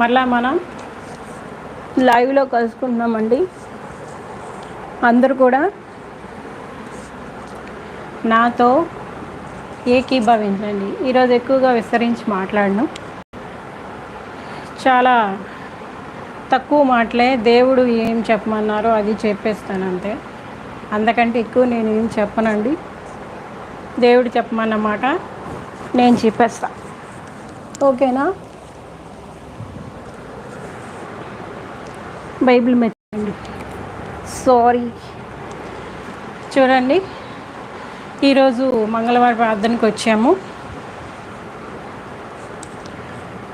మరలా మనం లైవ్లో కలుసుకుంటున్నామండి అందరూ కూడా నాతో ఏకీభవించండి ఈరోజు ఎక్కువగా విస్తరించి మాట్లాడను. చాలా తక్కువ మాటలే దేవుడు ఏం చెప్పమన్నారో అది చెప్పేస్తాను అంతే. అందుకంటే ఎక్కువ నేను ఏం చెప్పనండి. దేవుడు చెప్పమన్నమాట నేను చెప్పేస్తా. ఓకేనా? బైబిల్ మెచ్చండి సారీ. చూడండి. ఈరోజు మంగళవారం ప్రార్థనకు వచ్చాము.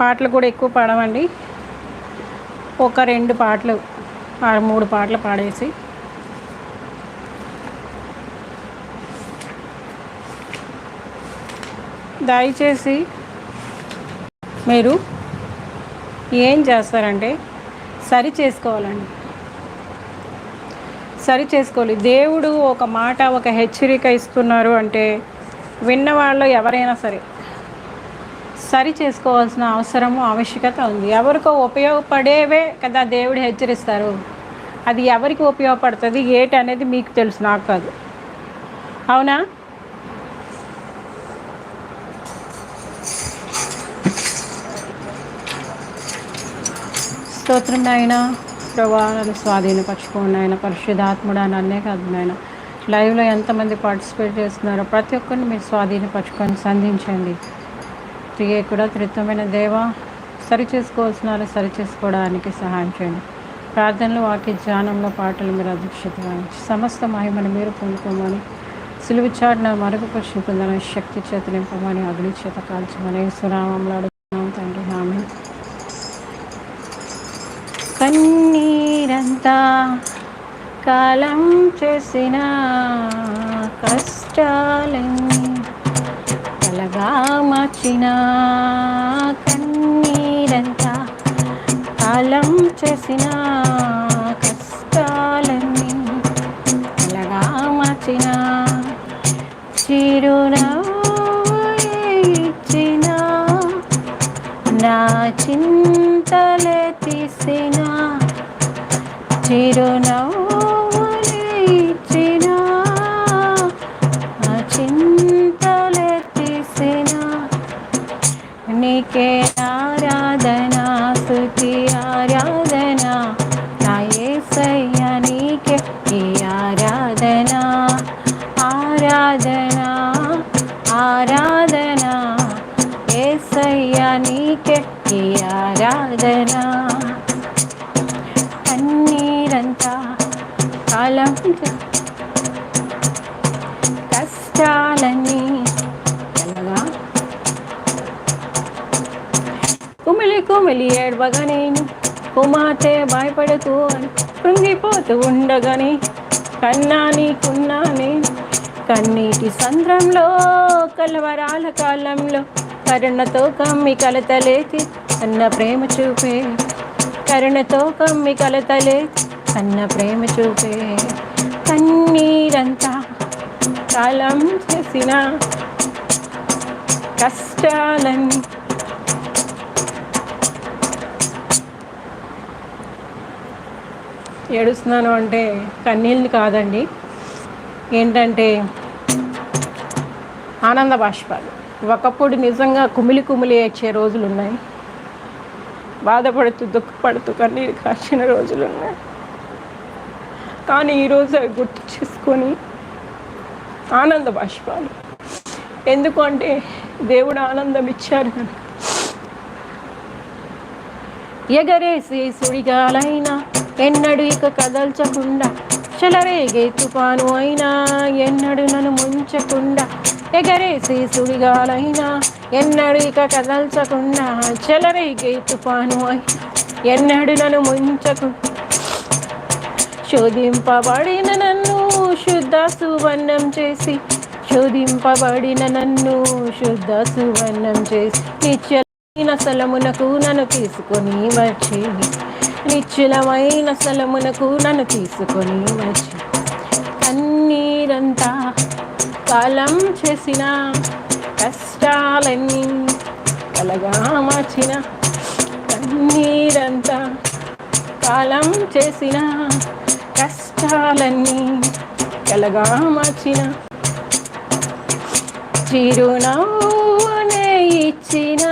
పాటలు కూడా ఎక్కువ పాడమండి. ఒక రెండు పాటలు మూడు పాటలు పాడేసి. దయచేసి మీరు ఏం చేస్తారంటే సరి చేసుకోవాలండి. సరి చేసుకోవాలి. దేవుడు ఒక మాట ఒక హెచ్చరిక ఇస్తున్నారు అంటే విన్నవాళ్ళు ఎవరైనా సరే సరి చేసుకోవాల్సిన అవసరము ఆవశ్యకత ఉంది. ఎవరికో ఉపయోగపడేవే కదా దేవుడు హెచ్చరిస్తారు. అది ఎవరికి ఉపయోగపడుతుంది ఏటి అనేది మీకు తెలుసు నాకు కాదు. అవునా? స్తోత్రం నాయన. ప్రభావాలను స్వాధీనపరచుకోండి ఆయన పరిశుద్ధాత్ముడు అని అన్నే కాదు నాయన. లైవ్లో ఎంతమంది పార్టిసిపేట్ చేస్తున్నారో ప్రతి ఒక్కరిని మీరు స్వాధీనపరచుకొని సంధించండి. త్రియే కూడా త్రిత్వమైన దేవ సరి చేసుకోవాల్సిన సరి చేసుకోవడానికి సహాయం చేయండి. ప్రార్థనలు వాక్య ధ్యానంలో పాటలు మీరు అధ్యక్షత వహించి సమస్త మహిమను మీరు పొందుకోమని సులువుచాడిన మరొక పొందని శక్తి చేత నింపమని అగ్ని చేత కాల్చమని సునామంలో కన్నీరంతా కాలం చేసిన కష్టాలన్నీ కలగా మార్చిన కన్నీరంతా కాలం చేసిన కష్టాలన్నీ కలగా మార్చిన చిరునవ్వు ఇచ్చిన నా తలే తీసిన చిరునవ్వులు ఇచ్చిన చింతలే తీసిన నీకే ఆరాధన స్థుతి ఆరాధన నా యేసయ్య నీకే ఈ ఆరాధన ఆరాధన ఆరాధన యేసయ్య నీకే ఈ కన్నీరంతా కాలం కష్టాలన్నీ తెల్లగా కుమిలి కుమిలి ఏడవగా నేను కుమార్తె భయపడుతూ అని కృంగిపోతూ ఉండగానే కన్నా నీకున్నానే కన్నీటి సంద్రంలో కలవరాల కాలంలో కరుణతో కమ్మి కలతలేతి అన్న ప్రేమ చూపే కరుణతో కమ్మి కలతలే. అన్న ప్రేమ చూపే కన్నీరంతా కాలం చేసిన కష్టాలని. ఏడుస్తున్నాను అంటే కన్నీళ్ళు కాదండి. ఏంటంటే ఆనంద బాష్పాలు. ఒకప్పుడు నిజంగా కుమిలి కుమిలి ఏడ్చే రోజులు ఉన్నాయి బాధపడుతూ దుఃఖపడుతూ కన్నీరు కాచిన రోజులు ఉన్నాయి. కానీ ఈరోజు అవి గుర్తు చేసుకొని ఆనంద బాష్పాలు. ఎందుకు అంటే దేవుడు ఆనందం ఇచ్చారు కనుక. ఎగరేసి సుడిగాలైనా ఎన్నడు ఇక కదల్చకుండా చెలరేగే తుఫాను అయినా ఎన్నడు నన్ను ముంచకుండా ఎగరేసి సుడిగాలైనా ఎన్నడు కదల్చకుండా చెలరేగే తుఫాను అయినా ఎన్నడు నన్ను ముంచకు. శోధింపబడిన నన్ను శుద్ధ సువర్ణం చేసి శోధింపబడిన నన్ను శుద్ధ సువర్ణం చేసి నిశ్చలమైన స్థలమునకు నన్ను తీసుకొని వచ్చి నిశ్చలమైన స్థలమునకు నన్ను తీసుకొని వచ్చి కన్నీరంతా కాలం చేసిన కష్టాలన్నీ కలగా మార్చిన కన్నీరంతా కాలం చేసిన కష్టాలన్నీ కలగా మార్చిన చిరునవ్వునే ఇచ్చిన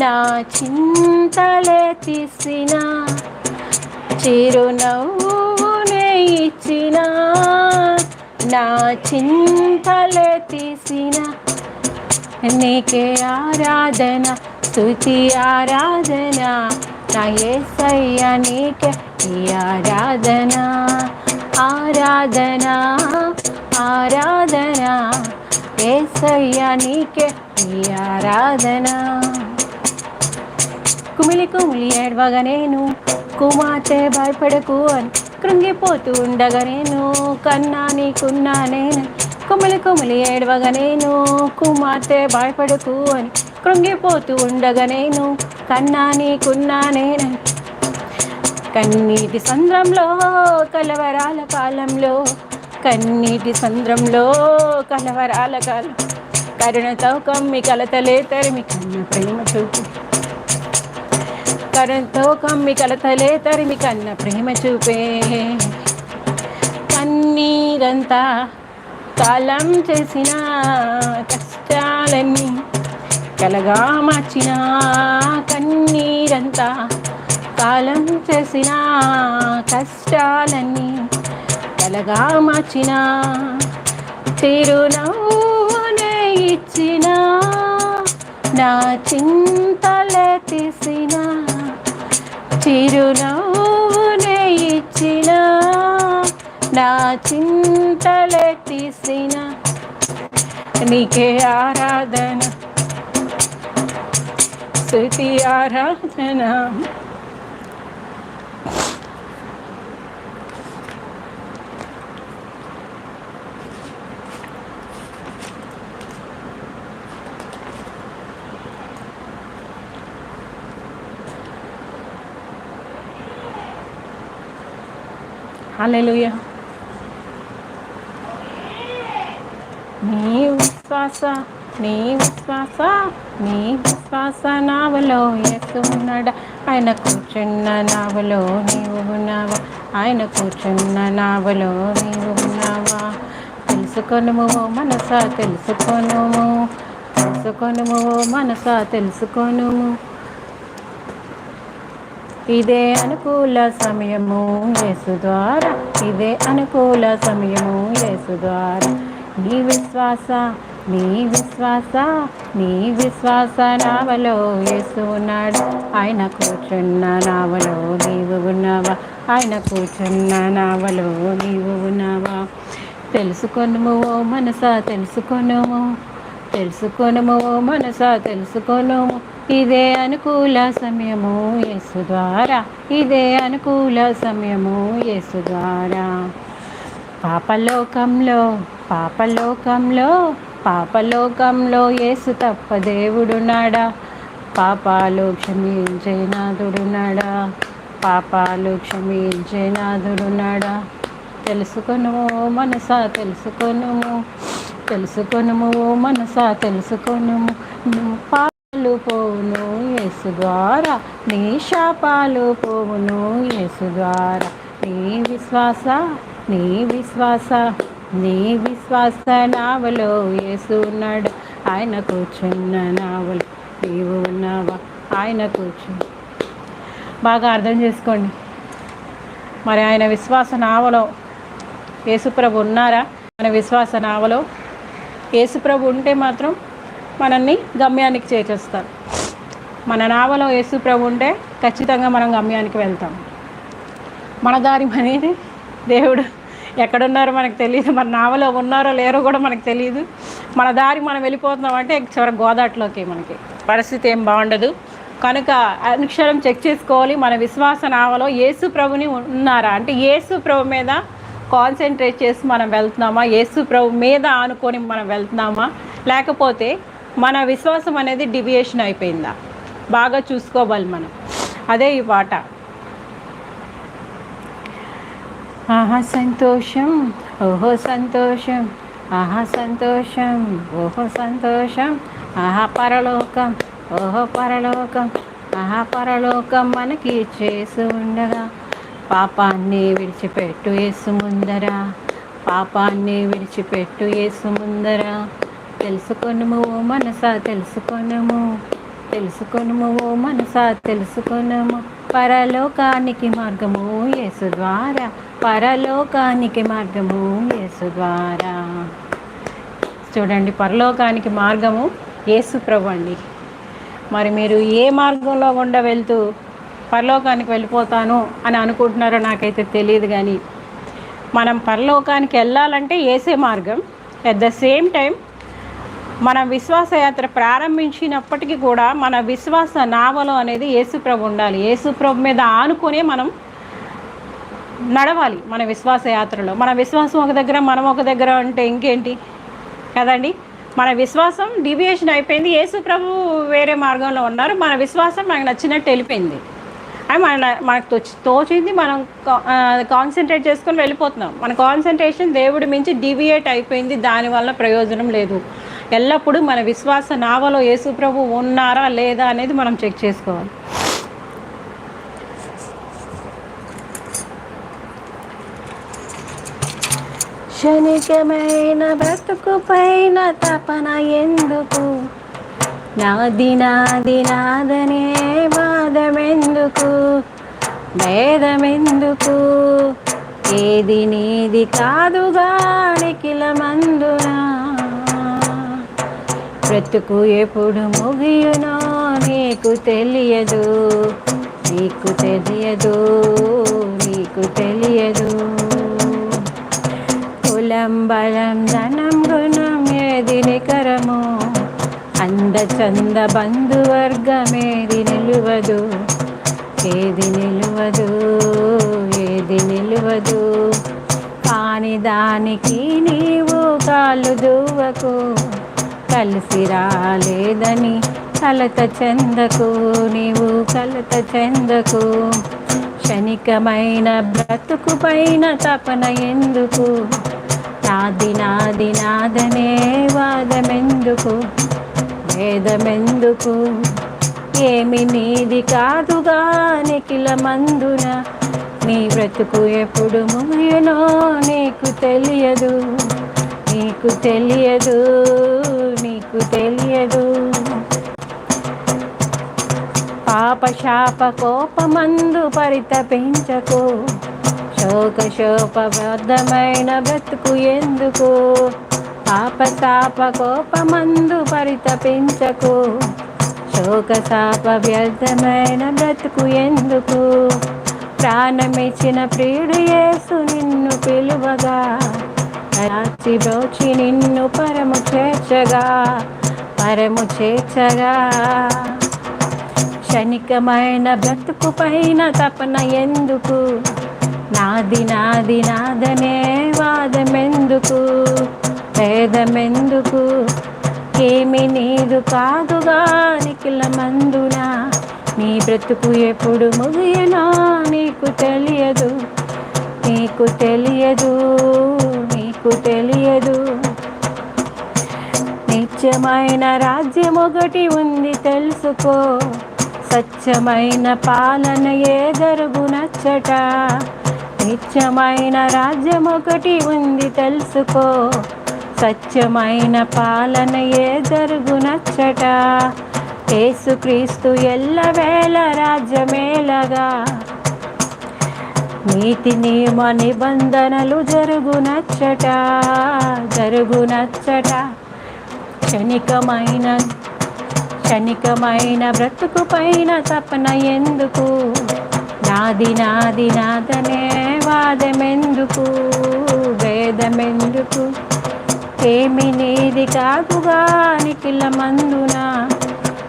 నా చింతలే తీసిన చిరునవ్వునే ఇచ్చినా. నా చింతలే తీసిన. నీకే ఆరాధన స్థుతి ఆరాధన. నా ఏసయ్య నీకే ఈ ఆరాధన. ఆరాధన ఆరాధన. ఏసయ్య నీకే ఈ ఆరాధన. కుమిలి కుమిలి ఏడవగా నేను కుమార్తె భయపడకు అని కృంగిపోతూ ఉండగా నేను కన్నా నీకున్నా నేను కుమిలి కుమిలి ఏడవగా నేను కుమార్తె భయపడకు అని కృంగిపోతూ ఉండగా నేను కన్నా నీకున్నా నేను కన్నీటి సంద్రంలో కలవరాల కాలంలో కన్నీటి సంద్రంలో కలవరాల కాలం. కరుణ కమ్మి కలతలే తరిమి కన్న ప్రేమ చూపు. కరంతో కమ్మి కలతలే తరిమి కన్న ప్రేమ చూపే. కన్నీరంతా కాలం చేసిన కష్టాలన్నీ కలగా మార్చిన కన్నీరంతా కాలం చేసిన కష్టాలన్నీ కలగా మార్చిన తిరునవ్వునే ఇచ్చిన నా చింతలే తీసిన చిరునవ్వునే ఇచ్చిన నా చింతలే తీసిన నీకే ఆరాధన స్థుతి ఆరాధన. హల్లెలూయా నీ విశ్వాస నీ విశ్వాస నీ విశ్వాస నావలో ఎత్తున్నాడా ఆయన కూర్చున్న నావలో నీవు ఉన్నావా ఆయన కూర్చున్న నావలో నీవు ఉన్నావా తెలుసుకొనుము మనసా తెలుసుకొనుము తెలుసుకొనుము మనసా తెలుసుకొనుము ఇదే అనుకూల సమయము యేసు ద్వారా. ఇదే అనుకూల సమయము యేసు ద్వారా. నీ విశ్వాస నీ విశ్వాస నీ విశ్వాస నావలో యేసు ఉన్నాడు. ఆయన కూర్చున్న నావలో నీవు ఉన్నావా? ఆయన కూర్చున్న నావలో నీవు ఉన్నావా? తెలుసుకొనుము ఓ మనసా తెలుసుకొనుము. తెలుసుకొనుము ఓ మనసా తెలుసుకొనుము. ఇదే అనుకూల సమయము యేసు ద్వారా. ఇదే అనుకూల సమయము యేసు ద్వారా. పాపలోకంలో పాపలోకంలో పాపలోకంలో యేసు తప్ప దేవుడున్నాడా? పాపాలు క్షమించే నాథుడున్నాడా పాపాలు క్షమించే నాథుడున్నాడా తెలుసుకొనుము మనసా తెలుసుకొనుము తెలుసుకొనుము మనసా తెలుసుకొనుము. పా పాలు పోవును యేసు ద్వారా. నీ శాపాలు పోవును యేసు ద్వారా. నీ విశ్వాస నీ విశ్వాస నీ విశ్వాస నావలో యేసు ఉన్నాడు. ఆయన కూర్చున్న నావలు నీవు ఉన్నావా? ఆయన కూర్చుని బాగా అర్థం చేసుకోండి. మరి ఆయన విశ్వాస నావలో యేసుప్రభు ఉన్నారా? మన విశ్వాస నావలో యేసుప్రభు ఉంటే మాత్రం మనల్ని గమ్యానికి చేర్చేస్తారు. మన నావలో యేసుప్రభు ఉంటే ఖచ్చితంగా మనం గమ్యానికి వెళ్తాం. మన దారి అనేది దేవుడు ఎక్కడున్నారో మనకు తెలియదు మన నావలో ఉన్నారో లేరో కూడా మనకు తెలియదు మన దారి మనం వెళ్ళిపోతున్నాం అంటే చివరి గోదాట్లోకి మనకి. పరిస్థితి ఏం బాగుండదు. కనుక అనుక్షరం చెక్ చేసుకోవాలి మన విశ్వాస నావలో యేసు ప్రభుని ఉన్నారా? అంటే యేసు ప్రభు మీద కాన్సన్ట్రేట్ చేసి మనం వెళ్తున్నామా? యేసు ప్రభు మీద ఆనుకొని మనం వెళ్తున్నామా? లేకపోతే మన విశ్వాసం అనేది డివియేషన్ అయిపోయిందా? బాగా చూసుకోవాలి మనం. అదే ఈ పాట ఆహా సంతోషం. ఓహో సంతోషం. ఆహా సంతోషం. ఓహో సంతోషం. ఆహా పరలోకం. ఓహో పరలోకం. మహాపరలోకం మనకి చేసి ఉండగా. పాపాన్ని విడిచిపెట్టు వేసు ముందర. పాపాన్ని విడిచిపెట్టు వేసు ముందర. తెలుసుకొనుము ఓ మనసా తెలుసుకొనుము. తెలుసుకొనుము ఓ మనసా తెలుసుకొనుము. పరలోకానికి మార్గము యేసు ద్వారా. పరలోకానికి మార్గము యేసు ద్వారా. చూడండి పరలోకానికి మార్గము యేసు ప్రభు అండి. మరి మీరు ఏ మార్గంలో గుండా వెళ్తూ పరలోకానికి వెళ్ళిపోతాను అని అనుకుంటున్నారో నాకైతే తెలియదు కానీ మనం పరలోకానికి వెళ్ళాలంటే ఏసే మార్గం. అట్ ద సేమ్ టైం మన విశ్వాసయాత్ర ప్రారంభించినప్పటికీ కూడా మన విశ్వాస నావలో అనేది యేసుప్రభు ఉండాలి. యేసుప్రభు మీద ఆనుకునే మనం నడవాలి మన విశ్వాసయాత్రలో. మన విశ్వాసం ఒక దగ్గర మనం ఒక దగ్గర అంటే ఇంకేంటి? కదండి? మన విశ్వాసం డివియేషన్ అయిపోయింది. యేసుప్రభు వేరే మార్గంలో ఉన్నారు. మన విశ్వాసం మనకు నచ్చినట్టు వెళ్ళిపోయింది. అని మన మనకు తోచి తోచింది మనం కాన్సన్ట్రేట్ చేసుకొని వెళ్ళిపోతున్నాం. మన కాన్సన్ట్రేషన్ దేవుడి మించి డివియేట్ అయిపోయింది. దానివల్ల ప్రయోజనం లేదు. ఎల్లప్పుడూ మన విశ్వాస నావలో యేసుప్రభు ఉన్నారా లేదా అనేది మనం చెక్ చేసుకోవాలి. క్షణికమైన బ్రతుకు పైన తపన ఎందుకు? నాది నాది నాదనే వాదమెందుకు భేదమెందుకు? ఏది నీది కాదుగా నిఖిల మందునా? బ్రతుకు ఎప్పుడు ముగియునో నీకు తెలియదు నీకు తెలియదు నీకు తెలియదు. కులం బలం ధనం గుణం ఏది నికరము? అంద చంద బంధువర్గమేది నిలువదు? ఏది నిలువదు? ఏది నిలువదు? కాని దానికి నీవు కాలు దువ్వకు. కలిసి రాలేదని కలత చెందకు నీవు కలత చెందకు. క్షణికమైన బ్రతుకు పైన తపన ఎందుకు? నాది నాది నాదనే వాదమెందుకు? వేదమెందుకు ఏమి నీది కాదుగా నిఖిల మందున నీ బ్రతుకు ఎప్పుడు ముగియనో నీకు తెలియదు. నీకు తెలియదు. నీకు తెలియదు. పాప శాప కోపమందు పరితపించకు. శోక శోపబద్ధమైన బ్రతుకు ఎందుకు? పాప శాప కోపమందు పరితపించకు. శోక శాప వ్యర్థమైన బ్రతుకు ఎందుకు? ప్రాణమిచ్చిన ప్రియుడు యేసు నిన్ను పిలువగా రాచి బ్రోచి నిన్ను పరము చేర్చగా పరము చేర్చగా క్షణికమైన బ్రతుకు పైన తపన ఎందుకు? నాది నాది నాదనే వాదమెందుకు? భేదమెందుకు? ఏమి నీదు కాదుగా నిఖిల మందున. నీ బ్రతుకు ఎప్పుడు ముగియనో నీకు తెలియదు నీకు తెలియదు. నీకు తెలియదు. నిత్యమైన రాజ్యం ఒకటి ఉంది తెలుసుకో. స్వచ్ఛమైన పాలన ఏ జరుగునచ్చట నిత్యమైన రాజ్యం ఒకటి ఉంది తెలుసుకో. స్వచ్ఛమైన పాలన ఏ జరుగు నచ్చట. ఏసుక్రీస్తు ఎల్లవేళ రాజ్యమేలగా. నీతి నియమ నిబంధనలు జరుగునచ్చట జరుగునచ్చట. క్షణికమైన క్షణికమైన బ్రతుకు పైన తపన ఎందుకు? నాది నాది నాదనే వాదమెందుకు? వేదమెందుకు? ఏమి నీది కాదుగా నిఖిల మందున?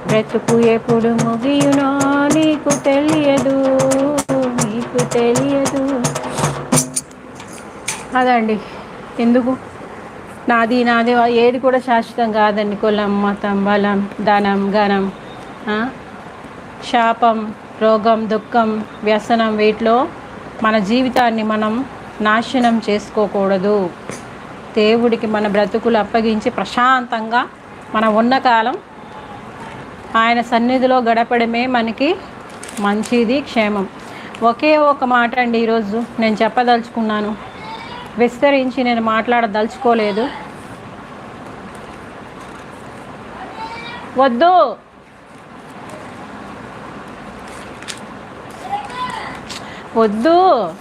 బ్రతుకు ఎప్పుడు ముగియునో నీకు తెలియదు. నాకు తెలియదు. అదండి. ఎందుకు? నాది నాది ఏది కూడా శాశ్వతం కాదండి. కులం మతం బలం ధనం ఘనం శాపం రోగం దుఃఖం వ్యసనం వీటిలో మన జీవితాన్ని మనం నాశనం చేసుకోకూడదు. దేవుడికి మన బ్రతుకులు అప్పగించి ప్రశాంతంగా మనం ఉన్న కాలం ఆయన సన్నిధిలో గడపడమే మనకి మంచిది క్షేమం. ఒకే ఒక మాట అండి ఈరోజు. నేను చెప్పదలుచుకున్నాను. విస్తరించి నేను మాట్లాడదలుచుకోలేదు. వద్దు. వద్దు.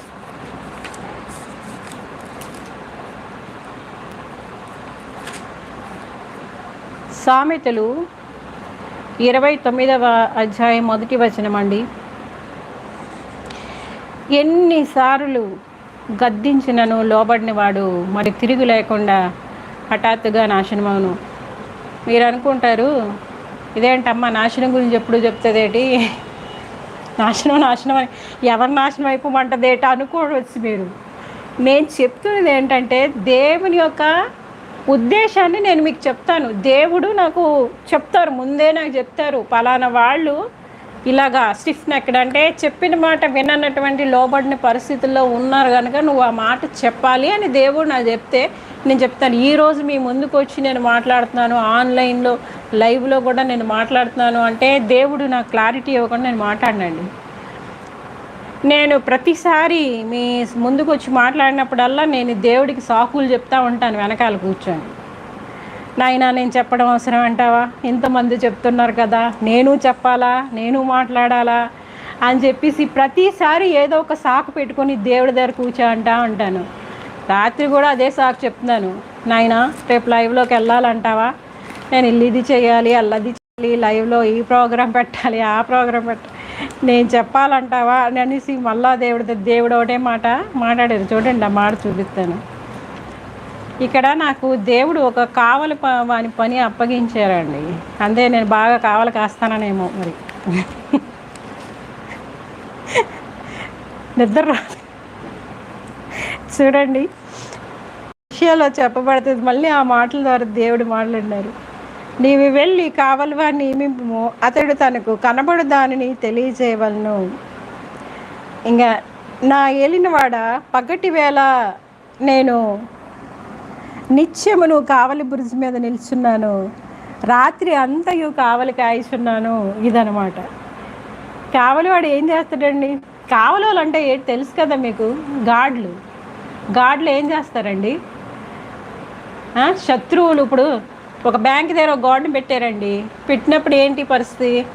సామెతలు ఇరవై తొమ్మిదవ అధ్యాయం మొదటి వచనం అండి ఎన్నిసార్లు గద్దించినను లోబడిన వాడు మరి తిరిగి లేకుండా హఠాత్తుగా నాశనమవును మీరు అనుకుంటారు ఇదేంటమ్మా నాశనం గురించి ఎప్పుడు చెప్తుందేటి? నాశనం నాశనం అని ఎవరు నాశనం అయిపోమంటదేట? అనుకోవచ్చు మీరు. నేను చెప్తున్నది ఏంటంటే దేవుని యొక్క ఉద్దేశాన్ని నేను మీకు చెప్తాను. దేవుడు నాకు చెప్తారు ముందే నాకు చెప్తారు. పలానా వాళ్ళు ఇలాగా స్టిఫ్ నెక్కడ్ అంటే చెప్పిన మాట వినన్నటువంటి లోబడిన పరిస్థితుల్లో ఉన్నారు కనుక నువ్వు ఆ మాట చెప్పాలి అని దేవుడు నాకు చెప్తే నేను చెప్తాను. ఈరోజు మీ ముందుకు వచ్చి నేను మాట్లాడుతున్నాను. ఆన్లైన్లో లైవ్లో కూడా నేను మాట్లాడుతున్నాను అంటే దేవుడు నాకు క్లారిటీ ఇవ్వకుండా నేను మాట్లాడినండి. నేను ప్రతిసారి మీ ముందుకు వచ్చి మాట్లాడినప్పుడల్లా నేను దేవుడికి సాకులు చెప్తా ఉంటాను వెనకాల కూర్చొని. నాయన నేను చెప్పడం అవసరం అంటావా? ఇంతమంది చెప్తున్నారు కదా నేను చెప్పాలా? నేను మాట్లాడాలా? అని చెప్పేసి ప్రతిసారి ఏదో ఒక సాకు పెట్టుకొని దేవుడి దగ్గర కూర్చో అంటా ఉంటాను. రాత్రి కూడా అదే సాకు చెప్తున్నాను. నాయన రేపు లైవ్లోకి వెళ్ళాలంటావా? నేను ఇల్లు ఇది చేయాలి అల్లది చేయాలి లైవ్లో ఈ ప్రోగ్రాం పెట్టాలి ఆ ప్రోగ్రాం పెట్టాలి నేను చెప్పాలంటావా? అని అనేసి మళ్ళా దేవుడి దేవుడు ఒకటే మాట మాట్లాడారు చూడండి ఆ మాట చూపిస్తాను. ఇక్కడ నాకు దేవుడు ఒక కావలి వాని పని అప్పగించారండి. అంతే నేను బాగా కావలి కాస్తాననేమో మరి. నిద్ర చూడండి. విషయాలు చెప్పబడుతుంది. మళ్ళీ ఆ మాటల ద్వారా దేవుడు మాట్లాడినారు. నీవు వెళ్ళి కావలి వారిని నియమింపు అతడు తనకు కనబడు దానిని తెలియజేయవలను. ఇంకా నా ఏలినవాడ పగటి వేళ నేను నిత్యము నువ్వు కావలి బురుజు మీద నిల్చున్నాను. రాత్రి అంతయు కావలి కాయిచున్నాను ఇదనమాట. కావలివాడు ఏం చేస్తాడండి? కావలోలు అంటే ఏంటి తెలుసు కదా మీకు? గాడ్లు. గాడ్లు ఏం చేస్తారండి? శత్రువులు ఇప్పుడు ఒక బ్యాంక్ దగ్గర ఒక గాడ్ని పెట్టారండి. పెట్టినప్పుడు ఏంటి పరిస్థితి?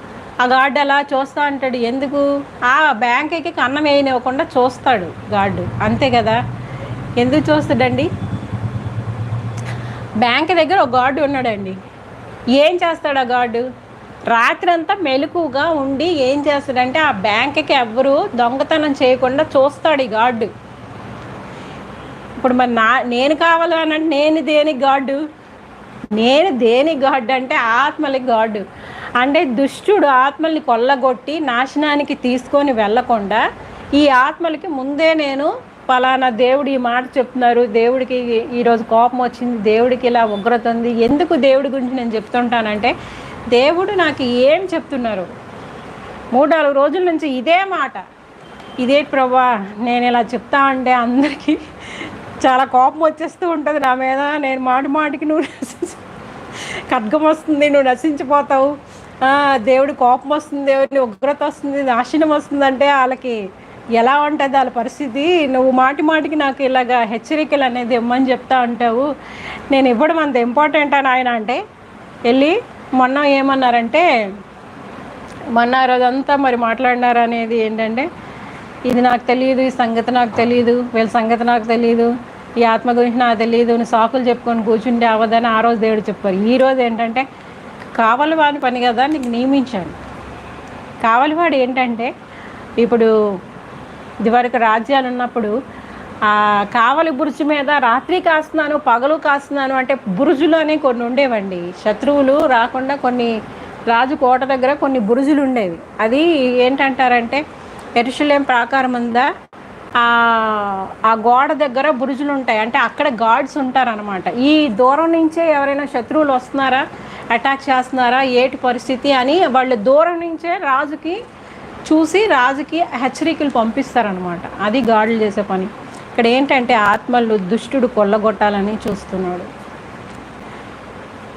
ఆ గాడ్ అలా చూస్తూ అంటాడు? ఎందుకు? ఆ బ్యాంక్కి కన్నం వేయనివ్వకుండా చూస్తాడు గాడ్ అంతే కదా? ఎందుకు చూస్తాడండి? బ్యాంక్ దగ్గర ఒక గార్డు ఉన్నాడండి. ఏం చేస్తాడు ఆ గార్డు రాత్రి అంతా మెలకుగా ఉండి ఏం చేస్తాడంటే ఆ బ్యాంక్కి ఎవరు దొంగతనం చేయకుండా చూస్తాడు ఈ గార్డు ఇప్పుడు మరి నా నేను కావాలని అంటే నేను దేనికి గాడు? నేను దేని గాడ్ అంటే ఆత్మలకి గాడ్. అంటే దుష్టుడు ఆత్మల్ని కొల్లగొట్టి నాశనానికి తీసుకొని వెళ్ళకుండా ఈ ఆత్మలకి ముందే నేను పలానా దేవుడు ఈ మాట చెప్తున్నారు. దేవుడికి ఈరోజు కోపం వచ్చింది. దేవుడికి ఇలా ఉగ్రత ఉంది. ఎందుకు దేవుడి గురించి నేను చెప్తుంటానంటే దేవుడు నాకు ఏం చెప్తున్నారు? మూడు నాలుగు రోజుల నుంచి ఇదే మాట. ఇదే ప్రభా నేను ఇలా చెప్తా అంటే అందరికీ చాలా కోపం వచ్చేస్తూ ఉంటుంది నా మీద. నేను మాటి మాటికి నువ్వు ఖడ్గం వస్తుంది నువ్వు నశించిపోతావు. దేవుడి కోపం వస్తుంది దేవుడిని ఉగ్రత వస్తుంది నాశనం వస్తుంది అంటే వాళ్ళకి ఎలా ఉంటుంది వాళ్ళ పరిస్థితి? నువ్వు మాటి మాటికి నాకు ఇలాగ హెచ్చరికలు అనేది ఇవ్వమని చెప్తా ఉంటావు నేను ఇవ్వడం అంత ఇంపార్టెంట్ అని ఆయన అంటే? వెళ్ళి మొన్న ఏమన్నారంటే మొన్న రోజంతా మరి మాట్లాడినారు అనేది ఏంటంటే ఇది నాకు తెలియదు ఈ సంగతి నాకు తెలియదు వీళ్ళ సంగతి నాకు తెలియదు ఈ ఆత్మ గురించి నాకు తెలియదు నువ్వు సాకులు చెప్పుకొని కూర్చుంటే అవ్వదని ఆ రోజు దేవుడు చెప్పారు. ఈ రోజు ఏంటంటే కావలి వాని పని కదా నీకు నియమించాను. కావలివాడు ఏంటంటే ఇప్పుడు ఇదివరకు రాజ్యాలు ఉన్నప్పుడు కావలి బురుజు మీద రాత్రి కాస్తున్నాను పగలు కాస్తున్నాను అంటే బురుజులు అనే కొన్ని ఉండేవండి. శత్రువులు రాకుండా కొన్ని రాజు కోట దగ్గర కొన్ని బురుజులు ఉండేవి. అది ఏంటంటారంటే ఎరుషులేం ప్రాకారం ఉందా ఆ గోడ దగ్గర బురుజులు ఉంటాయి. అంటే అక్కడ గాడ్స్ ఉంటారనమాట ఈ దూరం నుంచే ఎవరైనా శత్రువులు వస్తున్నారా అటాక్ చేస్తున్నారా ఏటి పరిస్థితి అని వాళ్ళు దూరం నుంచే రాజుకి చూసి రాజుకి హెచ్చరికలు పంపిస్తారనమాట అది గాడులు చేసే పని. ఇక్కడ ఏంటంటే ఆత్మలు దుష్టుడు కొల్లగొట్టాలని చూస్తున్నాడు.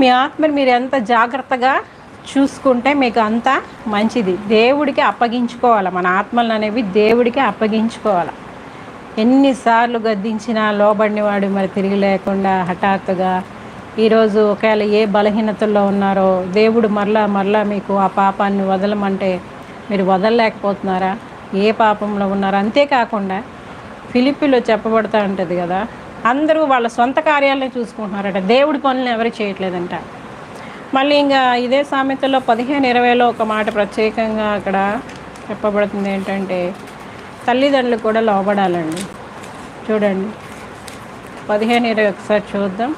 మీ ఆత్మని మీరు ఎంత జాగ్రత్తగా చూసుకుంటే మీకు అంత మంచిది. దేవుడికి అప్పగించుకోవాలి? మన ఆత్మలు అనేవి దేవుడికి అప్పగించుకోవాలి? ఎన్నిసార్లు గద్దించినా లోబడినవాడు మరి తిరిగి లేకుండా హఠాత్తుగా ఈరోజు ఒకవేళ ఏ బలహీనతల్లో ఉన్నారో దేవుడు మరలా మరలా మీకు ఆ పాపాన్ని వదలమంటే మీరు వదలలేకపోతున్నారా? ఏ పాపంలో ఉన్నారో? అంతేకాకుండా ఫిలిపిలో చెప్పబడతా ఉంటుంది కదా అందరూ వాళ్ళ సొంత కార్యాలనే చూసుకుంటున్నారట. దేవుడి పనులను ఎవరు చేయట్లేదంట. మళ్ళీ ఇంకా ఇదే సామెతలో పదిహేను ఇరవైలో ఒక మాట ప్రత్యేకంగా అక్కడ చెప్పబడుతుంది ఏంటంటే తల్లిదండ్రులు కూడా లోబడాలండి. చూడండి. పదిహేను ఇరవై ఒకసారి చూద్దాం.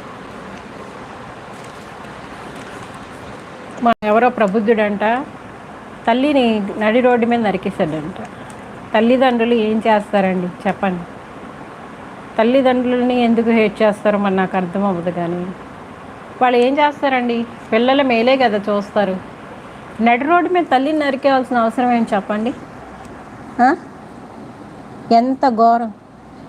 మా ఎవరో ప్రబుద్ధుడంట. తల్లిని నడి రోడ్డు మీద నరికేశాడంట. తల్లిదండ్రులు ఏం చేస్తారండి? చెప్పండి. తల్లిదండ్రులని ఎందుకు హేట్ చేస్తారో మరి నాకు అర్థం అవ్వదు కానీ. వాళ్ళు ఏం చేస్తారండి? పిల్లల మేలే కదా చూస్తారు. నడి రోడ్డు మీద తల్లిని నరికేవాల్సిన అవసరం ఏం చెప్పండి? ఎంత ఘోరం.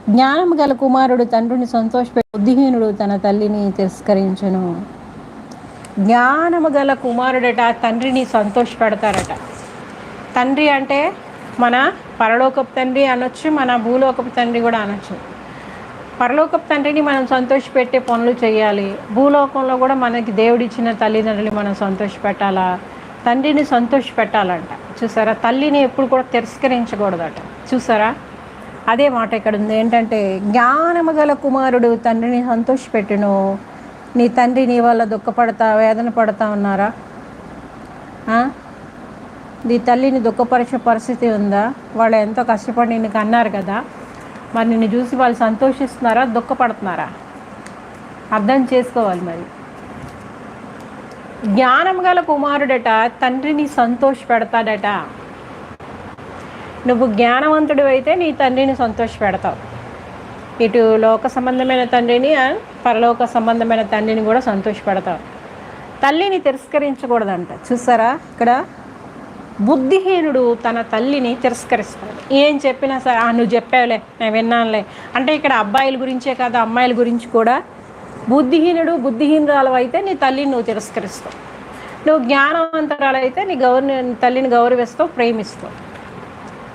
జ్ఞానం గల కుమారుడు తండ్రిని సంతోషపెట్టి బుద్ధిహీనుడు తన తల్లిని తిరస్కరించును. జ్ఞానము గల కుమారుడట తండ్రిని సంతోషపెడతారట. తండ్రి అంటే మన పరలోకపు తండ్రి అనొచ్చు మన భూలోకపు తండ్రి కూడా అనొచ్చు. పరలోకపు తండ్రిని మనం సంతోషపెట్టే పనులు చేయాలి. భూలోకంలో కూడా మనకి దేవుడిచ్చిన తల్లిదండ్రులు మనం సంతోషపెట్టాలా? తండ్రిని సంతోషపెట్టాలంట. చూసారా? తల్లిని ఎప్పుడు కూడా తిరస్కరించకూడదట. చూసారా? అదే మాట ఇక్కడ ఉంది. ఏంటంటే జ్ఞానము గల కుమారుడు తండ్రిని సంతోషపెట్టును. నీ తండ్రి నీ వల్ల దుఃఖపడతా వేదన పడతా ఉన్నారా? నీ తల్లిని దుఃఖపరిచే పరిస్థితి ఉందా? వాళ్ళు ఎంతో కష్టపడి నిన్ను కన్నారు కదా. మరి నిన్ను చూసి వాళ్ళు సంతోషిస్తున్నారా దుఃఖపడుతున్నారా? అర్థం చేసుకోవాలి మరి. జ్ఞానం గల కుమారుడట తండ్రిని సంతోష పెడతాడట. నువ్వు జ్ఞానవంతుడు అయితే నీ తండ్రిని సంతోష పెడతావు. ఇటు లోక సంబంధమైన తండ్రిని పరలోక సంబంధమైన తండ్రిని కూడా సంతోషపడతావు తల్లిని తిరస్కరించకూడదంట. చూసారా? ఇక్కడ బుద్ధిహీనుడు తన తల్లిని తిరస్కరిస్తాడు. ఏం చెప్పినా సరే "ఆ, నువ్వు చెప్పావులే నేను విన్నానులే. అంటే ఇక్కడ అబ్బాయిల గురించే కాదు అమ్మాయిల గురించి కూడా బుద్ధిహీనుడు బుద్ధిహీనురాలు అయితే నీ తల్లిని నువ్వు తిరస్కరిస్తావు. నువ్వు జ్ఞానవంతరాలు అయితే నీ గౌరవ తల్లిని గౌరవిస్తావు ప్రేమిస్తావు.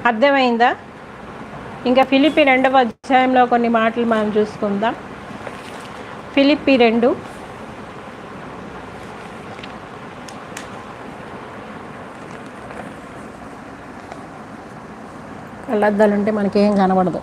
అర్థమైందా? ఇంకా ఫిలిపి రెండవ అధ్యాయంలో కొన్ని మాటలు మనం చూసుకుందాం. ఫిలిపి రెండు. కళ్ళద్దాలు ఉంటే మనకేం కనబడదు.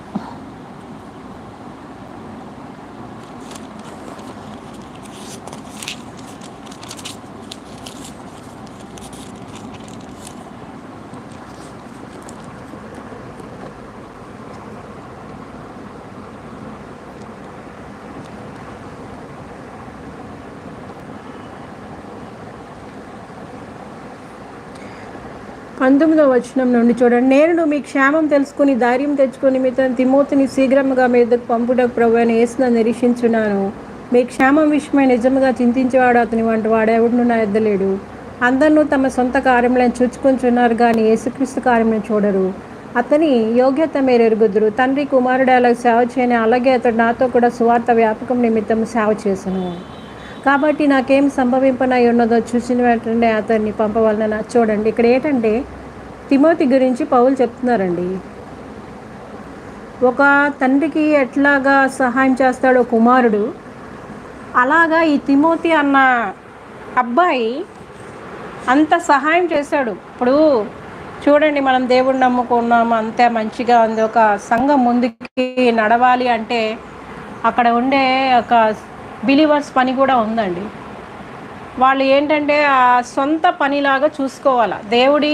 పంతొమ్మిదవ వచనం నుండి చూడండి. నేను మీ క్షేమం తెలుసుకుని ధైర్యం తెచ్చుకొని మీ తన తిమోతిని శీఘ్రంగా మీ దగ్గర పంపుటకు ప్రభు అని వేసిన నిరీక్షించున్నాను. మీ క్షేమం విషయమై నిజముగా చింతించేవాడు అతని వంటి వాడెవడును నా ఎద్దలేడు అందరినూ తమ సొంత కార్యములను చూచుకుంటున్నారు కానీ యేసుక్రీస్తు కార్యములను చూడరు. అతని యోగ్యత మీరు ఎరుగుదురు తండ్రి కుమారుడు అలా సేవ చేయని అలాగే అతడు నాతో కూడా సువార్త వ్యాపకం నిమిత్తం సేవ చేశాను కాబట్టి నాకేం సంభవింపనై ఉన్నదో చూసిన వెంటనే అతన్ని పంపవలన చూడండి. ఇక్కడ ఏంటంటే తిమోతి గురించి పౌలు చెప్తున్నారండి. ఒక తండ్రికి ఎట్లాగా సహాయం చేస్తాడో కుమారుడు అలాగా ఈ తిమోతి అన్న అబ్బాయి అంత సహాయం చేశాడు. ఇప్పుడు చూడండి మనం దేవుడిని నమ్ముకున్నాము అంతే మంచిగా ఉంది ఒక సంఘం ముందుకి నడవాలి అంటే అక్కడ ఉండే ఒక బిలీవర్స్ పని కూడా ఉందండి. వాళ్ళు ఏంటంటే ఆ సొంత పనిలాగా చూసుకోవాలి. దేవుడి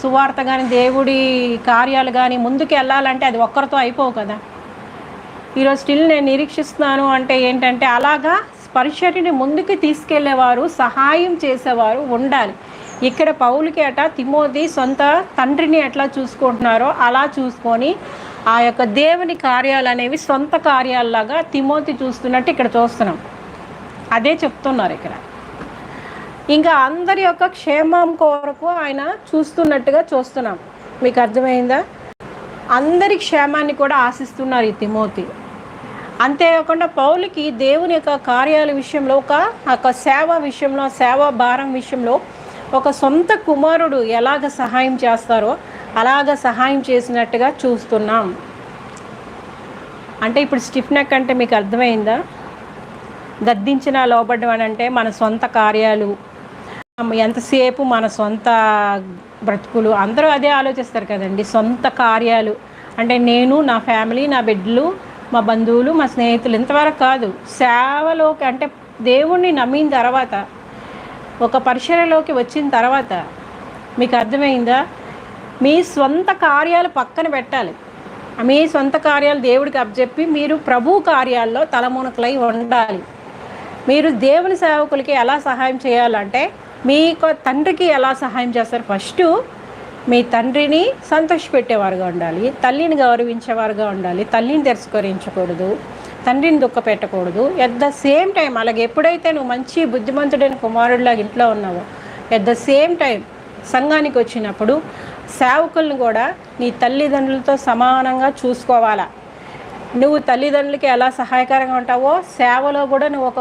సువార్త కానీ దేవుడి కార్యాలు కానీ ముందుకు వెళ్ళాలంటే అది ఒక్కరితో అయిపోవు కదా. ఈరోజు స్టిల్ నేను నిరీక్షిస్తున్నాను అంటే ఏంటంటే అలాగా పరిచర్యని ముందుకు తీసుకెళ్ళేవారు సహాయం చేసేవారు ఉండాలి. ఇక్కడ పౌలకి అట తిమోతి సొంత తండ్రిని ఎట్లా చూసుకుంటున్నారో అలా చూసుకొని ఆ యొక్క దేవుని కార్యాలు అనేవి సొంత కార్యాలలాగా తిమోతి చూస్తున్నట్టు ఇక్కడ చూస్తున్నాం. అదే చెప్తున్నారు ఇక్కడ. ఇంకా అందరి యొక్క క్షేమం కొరకు ఆయన చూస్తున్నట్టుగా చూస్తున్నాం. మీకు అర్థమైందా? అందరి క్షేమాన్ని కూడా ఆశిస్తున్నారు ఈ తిమోతి. అంతేకాకుండా పౌలకి దేవుని యొక్క కార్యాల విషయంలో ఒక ఒక సేవ విషయంలో సేవా భారం విషయంలో ఒక సొంత కుమారుడు ఎలాగ సహాయం చేస్తారో అలాగ సహాయం చేసినట్టుగా చూస్తున్నాం. అంటే ఇప్పుడు స్టిఫ్ నెక్ అంటే మీకు అర్థమైందా? గద్దించిన లోబడ్డం అని అంటే మన సొంత కార్యాలు ఎంతసేపు మన సొంత బ్రతుకులు? అందరూ అదే ఆలోచిస్తారు కదండి సొంత కార్యాలు. అంటే నేను నా ఫ్యామిలీ నా బిడ్డలు మా బంధువులు మా స్నేహితులు ఇంతవరకు కాదు సేవలోకి అంటే దేవుణ్ణి నమ్మిన తర్వాత ఒక పరిసరలోకి వచ్చిన తర్వాత మీకు అర్థమైందా? మీ సొంత కార్యాలు పక్కన పెట్టాలి. మీ సొంత కార్యాలు దేవుడికి అప్పచెప్పి మీరు ప్రభు కార్యాల్లో తలమునకలై ఉండాలి. మీరు దేవుని సేవకులకి ఎలా సహాయం చేయాలంటే మీ తండ్రికి ఎలా సహాయం చేస్తారు? ఫస్ట్ మీ తండ్రిని సంతోషపెట్టేవారుగా ఉండాలి. తల్లిని గౌరవించేవారుగా ఉండాలి. తల్లిని తిరస్కరించకూడదు. తండ్రిని దుఃఖ పెట్టకూడదు ఎట్ ద సేమ్ టైం అలాగే ఎప్పుడైతే నువ్వు మంచి బుద్ధిమంతుడైన కుమారుడిలాగా ఇంట్లో ఉన్నావో ఎట్ ద సేమ్ టైం సంఘానికి వచ్చినప్పుడు సేవకులను కూడా నీ తల్లిదండ్రులతో సమానంగా చూసుకోవాలా. నువ్వు తల్లిదండ్రులకి ఎలా సహాయకరంగా ఉంటావో సేవలో కూడా నువ్వు ఒక